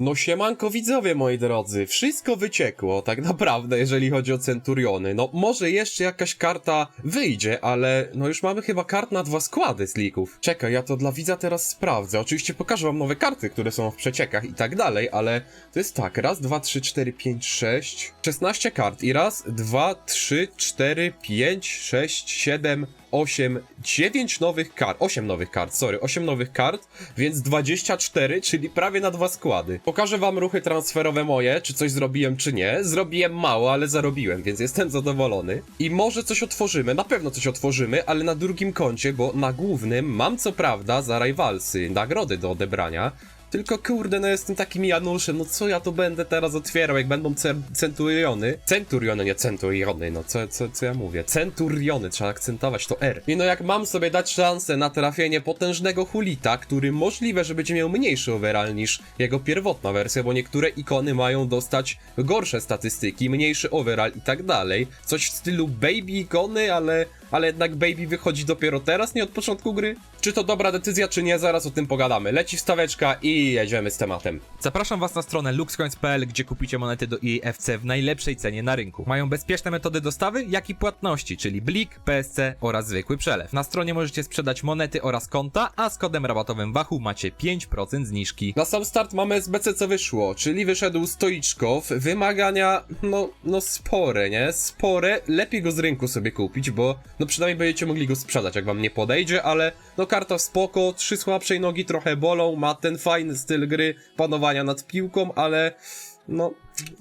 No siemanko widzowie moi drodzy, wszystko wyciekło tak naprawdę jeżeli chodzi o Centuriony. No może jeszcze jakaś karta wyjdzie, ale no już mamy chyba kart na dwa składy z. Czekaj, ja to dla widza teraz sprawdzę. Oczywiście pokażę wam nowe karty, które są w przeciekach i tak dalej, ale to jest tak, raz, dwa, trzy, cztery, pięć, sześć, 16 kart i raz, dwa, trzy, cztery, pięć, sześć, siedem, 8, 9 nowych kart, 8 nowych kart, sorry, 8 nowych kart, więc 24, czyli prawie na dwa składy. Pokażę wam ruchy transferowe moje, czy coś zrobiłem, czy nie. Zrobiłem mało, ale zarobiłem, więc jestem zadowolony. I może coś otworzymy, na pewno coś otworzymy, ale na drugim koncie, bo na głównym mam co prawda za Rivalsy nagrody do odebrania, tylko kurde, no jestem takim Januszem, no co ja to będę teraz otwierał, jak będą ce- centuriony? Centuriony, nie centuriony, no co, co, co ja mówię? Centuriony, trzeba akcentować to R. I no jak mam sobie dać szansę na trafienie potężnego hulita, który możliwe, że będzie miał mniejszy overall niż jego pierwotna wersja, bo niektóre ikony mają dostać gorsze statystyki, mniejszy overall i tak dalej. Coś w stylu baby ikony, ale ale jednak Baby wychodzi dopiero teraz, nie od początku gry? Czy to dobra decyzja, czy nie? Zaraz o tym pogadamy. Leci wstaweczka i jedziemy z tematem. Zapraszam Was na stronę luxcoins.pl, gdzie kupicie monety do EAFC w najlepszej cenie na rynku. Mają bezpieczne metody dostawy, jak i płatności, czyli Blik, PSC oraz zwykły przelew. Na stronie możecie sprzedać monety oraz konta, a z kodem rabatowym WAHU macie 5% zniżki. Na sam start mamy SBC co wyszło, czyli wyszedł Stoiczkow, wymagania, no, no spore, nie? Spore, lepiej go z rynku sobie kupić, bo no przynajmniej będziecie mogli go sprzedać, jak wam nie podejdzie, ale no karta spoko, trzy słabszej nogi trochę bolą, ma ten fajny styl gry, panowania nad piłką, ale no,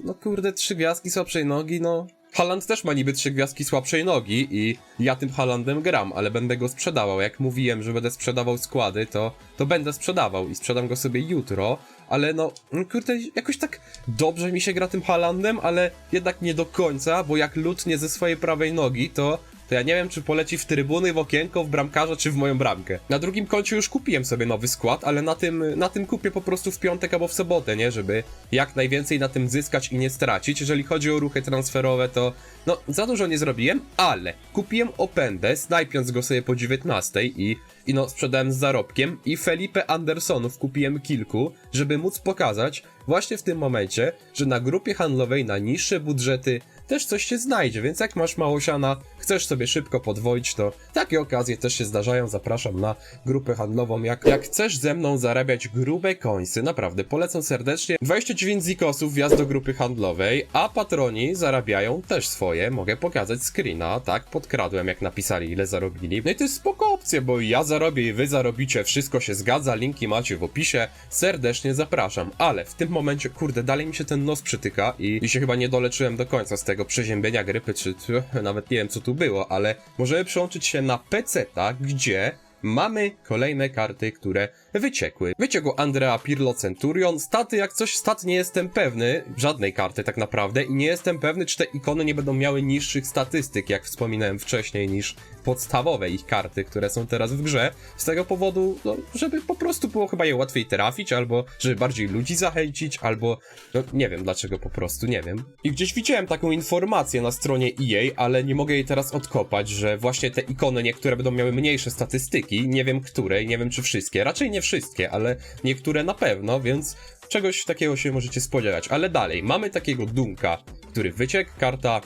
no kurde, trzy gwiazdki słabszej nogi, no... Haland też ma niby trzy gwiazdki słabszej nogi i ja tym Halandem gram, ale będę go sprzedawał. Jak mówiłem, że będę sprzedawał składy, to, to będę sprzedawał i sprzedam go sobie jutro, ale no, mm, kurde, jakoś tak dobrze mi się gra tym Halandem, ale jednak nie do końca, bo jak lutnie ze swojej prawej nogi, to to ja nie wiem, czy poleci w trybuny, w okienko, w bramkarza, czy w moją bramkę. Na drugim koncie już kupiłem sobie nowy skład, ale na tym, na tym kupię po prostu w piątek albo w sobotę, nie? Żeby jak najwięcej na tym zyskać i nie stracić. Jeżeli chodzi o ruchy transferowe, to no, za dużo nie zrobiłem, ale kupiłem Opendę, snajpiąc go sobie po 19 i, i no, sprzedałem z zarobkiem i Felipe Andersonów kupiłem kilku, żeby móc pokazać właśnie w tym momencie, że na grupie handlowej na niższe budżety też coś się znajdzie, więc jak masz mało siana, chcesz sobie szybko podwoić, to takie okazje też się zdarzają, zapraszam na grupę handlową. Jak, jak chcesz ze mną zarabiać grube końsy, naprawdę polecam serdecznie. 29 zikosów wjazd do grupy handlowej, a patroni zarabiają też swoje, mogę pokazać screena, tak, podkradłem jak napisali ile zarobili. No i to jest spoko opcja, bo ja zarobię i wy zarobicie, wszystko się zgadza, linki macie w opisie, serdecznie zapraszam, ale w tym momencie, kurde, dalej mi się ten nos przytyka i, i się chyba nie doleczyłem do końca z tego przeziębienia grypy, czy, czy nawet nie wiem co tu było, ale możemy przełączyć się na PC-ta, gdzie mamy kolejne karty, które wyciekły. Wyciekł Andrea Pirlo Centurion. Staty, jak coś stat nie jestem pewny, żadnej karty tak naprawdę i nie jestem pewny, czy te ikony nie będą miały niższych statystyk, jak wspominałem wcześniej, niż podstawowe ich karty, które są teraz w grze. Z tego powodu, no, żeby po prostu było chyba je łatwiej trafić, albo żeby bardziej ludzi zachęcić, albo no nie wiem dlaczego po prostu, nie wiem. I gdzieś widziałem taką informację na stronie EA, ale nie mogę jej teraz odkopać, że właśnie te ikony niektóre będą miały mniejsze statystyki, nie wiem które nie wiem czy wszystkie, raczej nie wszystkie, ale niektóre na pewno, więc czegoś takiego się możecie spodziewać. Ale dalej, mamy takiego Dunka, który wyciekł, karta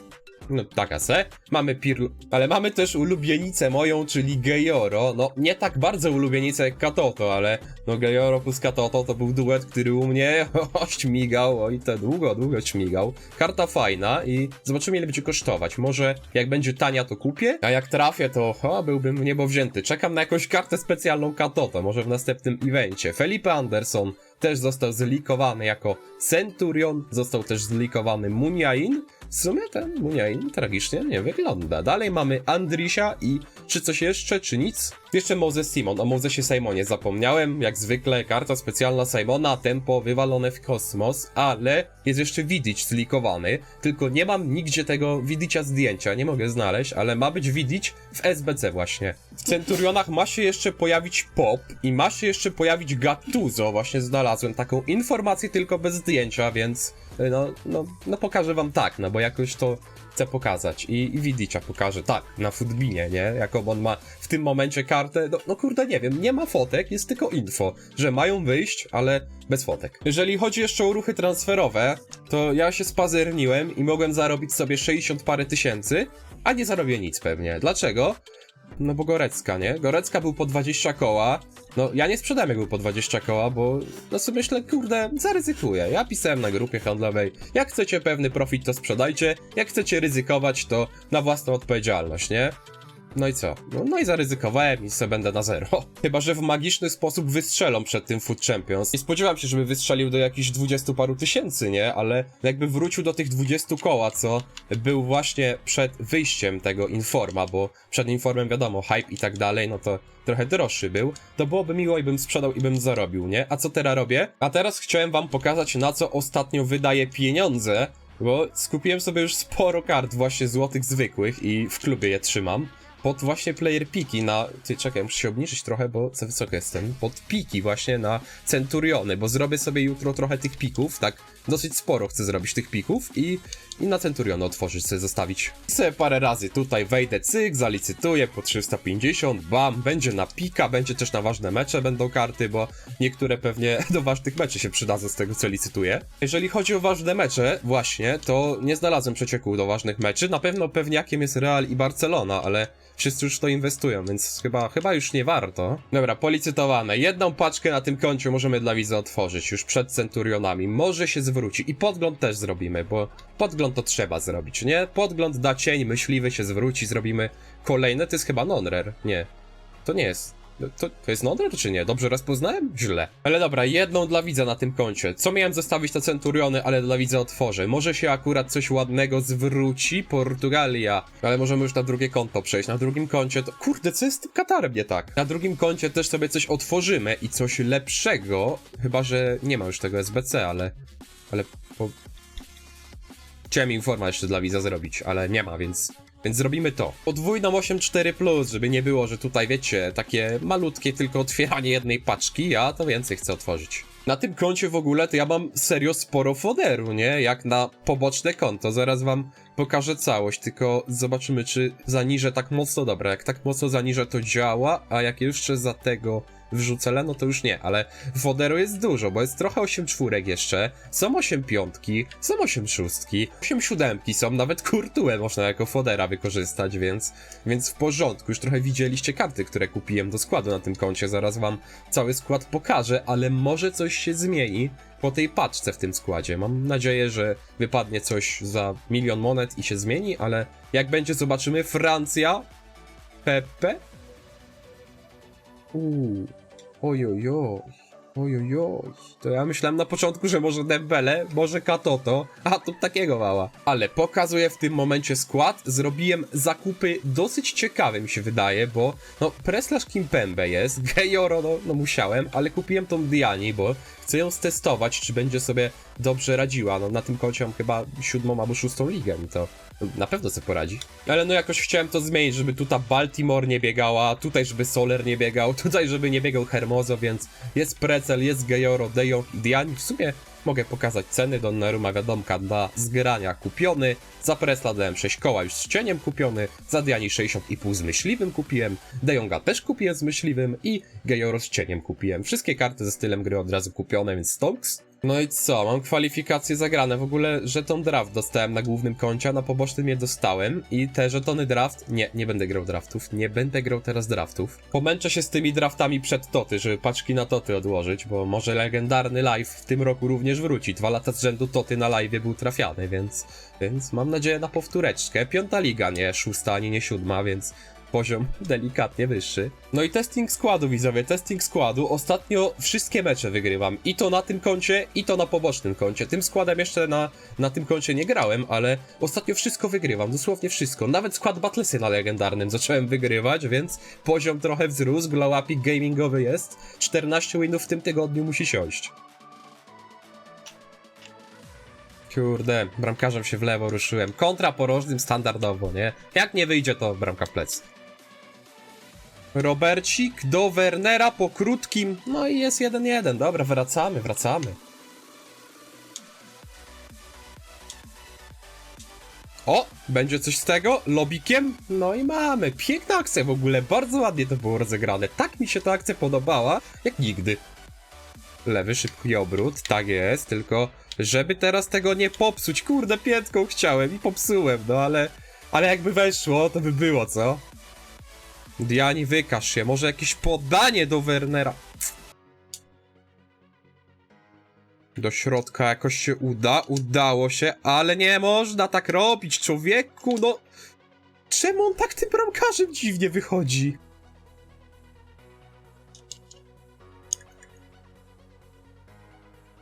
no taka se. Mamy Pirlo, ale mamy też ulubienicę moją, czyli Gejoro. No nie tak bardzo ulubienicę jak Katoto, ale no Gejoro plus Katoto to był duet, który u mnie śmigał, oj to długo, długo śmigał. Karta fajna i zobaczymy ile będzie kosztować. Może jak będzie tania to kupię, a jak trafię to o, byłbym w niebo wzięty. Czekam na jakąś kartę specjalną Katoto, może w następnym evencie. Felipe Anderson też został zlikowany jako Centurion, został też zlikowany Muniain. W sumie ten Muniain tragicznie nie wygląda. Dalej mamy Andrisia i czy coś jeszcze, czy nic? Jeszcze Moses Simon. O Mosesie Simonie zapomniałem. Jak zwykle karta specjalna Simona, tempo wywalone w kosmos, ale jest jeszcze Widic zlikowany. Tylko nie mam nigdzie tego Widicia zdjęcia, nie mogę znaleźć, ale ma być Widic w SBC właśnie. W Centurionach ma się jeszcze pojawić Pop i ma się jeszcze pojawić Gattuso. Właśnie znalazłem taką informację tylko bez zdjęcia, więc no, no, no pokażę wam tak, no bo jakoś to chcę pokazać. I, i Widicia pokaże, tak, na Footbinie, nie? Jaką on ma w tym momencie kartę. No, no kurde, nie wiem, nie ma fotek, jest tylko info, że mają wyjść, ale bez fotek. Jeżeli chodzi jeszcze o ruchy transferowe, to ja się spazerniłem i mogłem zarobić sobie 60 parę tysięcy, a nie zarobię nic pewnie. Dlaczego? No bo Gorecka, nie? Gorecka był po 20 koła. No, ja nie sprzedałem jak był po 20 koła, bo no sobie myślę, kurde, zaryzykuję. Ja pisałem na grupie handlowej, jak chcecie pewny profit, to sprzedajcie, jak chcecie ryzykować, to na własną odpowiedzialność, nie? No i co? No, no i zaryzykowałem i se będę na zero. Chyba, że w magiczny sposób wystrzelą przed tym Food Champions. Nie spodziewałem się, żeby wystrzelił do jakichś 20 paru tysięcy, nie? Ale jakby wrócił do tych 20 koła, co był właśnie przed wyjściem tego Informa, bo przed Informem wiadomo, hype i tak dalej, no to trochę droższy był, to byłoby miło i bym sprzedał i bym zarobił, nie? A co teraz robię? A teraz chciałem wam pokazać, na co ostatnio wydaję pieniądze, bo skupiłem sobie już sporo kart właśnie złotych zwykłych i w klubie je trzymam pod właśnie player piki na... Ty, czekaj, muszę się obniżyć trochę, bo za wysoko jestem. Pod piki właśnie na Centuriony, bo zrobię sobie jutro trochę tych pików, tak dosyć sporo chcę zrobić tych pików i, i na Centuriony otworzyć sobie, zostawić. I sobie parę razy tutaj wejdę, cyk, zalicytuję po 350, bam, będzie na pika, będzie też na ważne mecze będą karty, bo niektóre pewnie do ważnych meczy się przydadzą z tego, co licytuję. Jeżeli chodzi o ważne mecze, właśnie, to nie znalazłem przecieku do ważnych meczy, na pewno pewniakiem jest Real i Barcelona, ale wszyscy już to inwestują, więc chyba, chyba już nie warto. Dobra, policytowane. Jedną paczkę na tym koncie możemy dla widza otworzyć już przed Centurionami. Może się zwróci. I podgląd też zrobimy, bo podgląd to trzeba zrobić, nie? Podgląd da cień, myśliwy się zwróci, zrobimy kolejne. To jest chyba non-rare. Nie. To nie jest. To, to jest non-rare czy nie? Dobrze rozpoznałem? Źle. Ale dobra, jedną dla widza na tym koncie. Co miałem zostawić na Centuriony, ale dla widza otworzę. Może się akurat coś ładnego zwróci? Portugalia. Ale możemy już na drugie konto przejść. Na drugim koncie to... Kurde, co jest z tym Katarem nie tak? Na drugim koncie też sobie coś otworzymy i coś lepszego. Chyba, że nie ma już tego SBC, ale... Ale... Po... Chciałem informa jeszcze dla widza zrobić, ale nie ma, więc... Więc zrobimy to. Podwójną 8.4+, żeby nie było, że tutaj wiecie, takie malutkie tylko otwieranie jednej paczki, ja to więcej chcę otworzyć. Na tym koncie w ogóle to ja mam serio sporo foderu, nie? Jak na poboczne konto. Zaraz wam pokażę całość, tylko zobaczymy, czy zaniżę tak mocno. Dobra, jak tak mocno zaniżę, to działa, a jak jeszcze za tego wrzucę le, no to już nie, ale foderu jest dużo, bo jest trochę 8 czwórek jeszcze, są 8 piątki, są 8 szóstki, 8 siódemki są, nawet kurtułę można jako fodera wykorzystać, więc, więc w porządku. Już trochę widzieliście karty, które kupiłem do składu na tym koncie, zaraz wam cały skład pokażę, ale może coś się zmieni po tej paczce w tym składzie. Mam nadzieję, że wypadnie coś za milion monet i się zmieni, ale jak będzie zobaczymy, Francja, Pepe, Uuu, ojojoj, ojojoj. To ja myślałem na początku, że może Dembele, może Katoto, a tu takiego mała. Ale pokazuję w tym momencie skład, zrobiłem zakupy dosyć ciekawe mi się wydaje, bo no Preslash Kimpembe jest, Gejoro no, no musiałem, ale kupiłem tą Diani, bo chcę ją stestować, czy będzie sobie dobrze radziła. No na tym koncie mam chyba siódmą albo szóstą ligę, to na pewno sobie poradzi. Ale no jakoś chciałem to zmienić, żeby tutaj Baltimore nie biegała, tutaj żeby Soler nie biegał, tutaj żeby nie biegał Hermoso, więc jest Precel, jest Gejoro, De Jong i Diani. W sumie mogę pokazać ceny Donnarumma wiadomka dla zgrania kupiony, za Presla dałem 6 koła już z cieniem kupiony, za Diani 60,5 z myśliwym kupiłem, De Jonga też kupiłem z myśliwym i Gejoro z cieniem kupiłem. Wszystkie karty ze stylem gry od razu kupione, więc Stokes. No i co, mam kwalifikacje zagrane. W ogóle żeton draft dostałem na głównym koncie, a na pobocznym je dostałem. I te żetony draft. Nie, nie będę grał draftów. Nie będę grał teraz draftów. Pomęczę się z tymi draftami przed Toty, żeby paczki na Toty odłożyć, bo może legendarny live w tym roku również wróci. Dwa lata z rzędu Toty na live był trafiany, więc. Więc mam nadzieję na powtóreczkę. Piąta liga, nie szósta ani nie siódma, więc poziom delikatnie wyższy. No i testing składu, widzowie, testing składu. Ostatnio wszystkie mecze wygrywam. I to na tym koncie, i to na pobocznym koncie. Tym składem jeszcze na, na tym koncie nie grałem, ale ostatnio wszystko wygrywam, dosłownie wszystko. Nawet skład Battlesy na legendarnym zacząłem wygrywać, więc poziom trochę wzrósł, glow upik gamingowy jest. 14 winów w tym tygodniu musi siąść. Kurde, bramkarzem się w lewo ruszyłem. Kontra porożnym standardowo, nie? Jak nie wyjdzie, to bramka w plec. Robercik do Wernera po krótkim. No i jest 1-1. Dobra, wracamy, wracamy. O, będzie coś z tego? Lobikiem? No i mamy. Piękna akcja w ogóle, bardzo ładnie to było rozegrane. Tak mi się ta akcja podobała, jak nigdy. Lewy szybki obrót, tak jest, tylko żeby teraz tego nie popsuć. Kurde, piętką chciałem i popsułem, no ale... Ale jakby weszło, to by było, co? Diani, wykaż się, może jakieś podanie do Wernera. Do środka jakoś się uda, udało się, ale nie można tak robić, człowieku, no... Czemu on tak tym bramkarzem dziwnie wychodzi?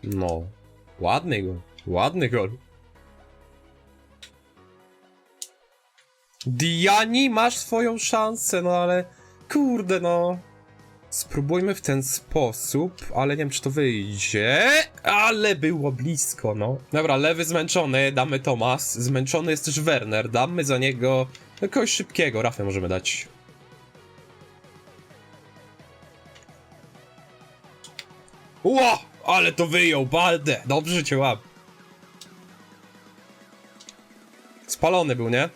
No, ładny gol, ładny gol. Diani, masz swoją szansę, no ale kurde, no. Spróbujmy w ten sposób, ale nie wiem, czy to wyjdzie. Ale było blisko, no. Dobra, lewy zmęczony, damy Tomas. Zmęczony jest też Werner, damy za niego kogoś szybkiego. Rafę możemy dać. Ło! Ale to wyjął, Balde! Dobrze cię łap. Spalony był, nie?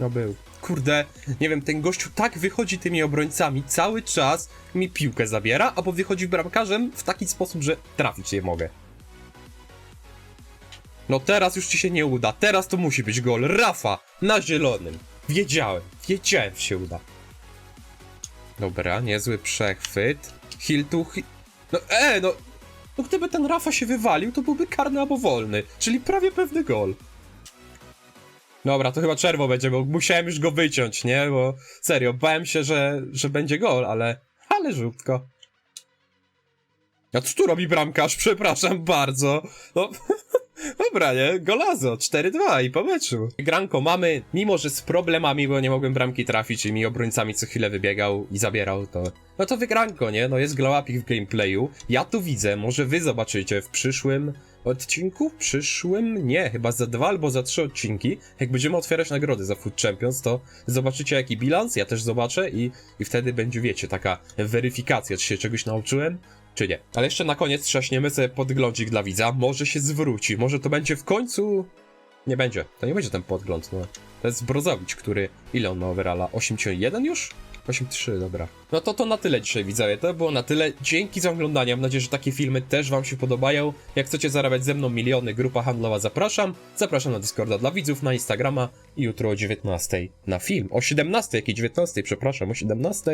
No był. Kurde, nie wiem, ten gościu tak wychodzi tymi obrońcami cały czas mi piłkę zabiera, albo wychodzi bramkarzem w taki sposób, że trafić nie mogę. No teraz już ci się nie uda, teraz to musi być gol. Rafa na zielonym. Wiedziałem, wiedziałem, że się uda. Dobra, niezły przechwyt. Hill tu... Hi... No e, no... No gdyby ten Rafa się wywalił, to byłby karny albo wolny, czyli prawie pewny gol. Dobra, to chyba czerwo będzie, bo musiałem już go wyciąć, nie? Bo serio, bałem się, że, że będzie gol, ale... Ale żółtko. A co tu robi bramkarz? Przepraszam bardzo. No... Dobra, nie? Golazo, 4-2 i po meczu. Granko mamy, mimo że z problemami, bo nie mogłem bramki trafić i mi obrońcami co chwilę wybiegał i zabierał, to... No to wygranko, nie? No jest glowapik w gameplayu. Ja tu widzę, może wy zobaczycie w przyszłym odcinku? Przyszłym? Nie, chyba za dwa albo za trzy odcinki. Jak będziemy otwierać nagrody za Food Champions, to zobaczycie jaki bilans, ja też zobaczę i, i wtedy będzie, wiecie, taka weryfikacja, czy się czegoś nauczyłem, czy nie. Ale jeszcze na koniec trzaśniemy sobie podglądzik dla widza. Może się zwróci, może to będzie w końcu... Nie będzie, to nie będzie ten podgląd, no. To jest Brozowicz, który... Ile on ma overalla? 8-1 już? 8-3, dobra. No to to na tyle dzisiaj, widzowie. To było na tyle. Dzięki za oglądanie. Mam nadzieję, że takie filmy też wam się podobają. Jak chcecie zarabiać ze mną miliony, grupa handlowa, zapraszam. Zapraszam na Discorda dla widzów, na Instagrama i jutro o 19 na film. O 17, jakiej 19, przepraszam, o 17.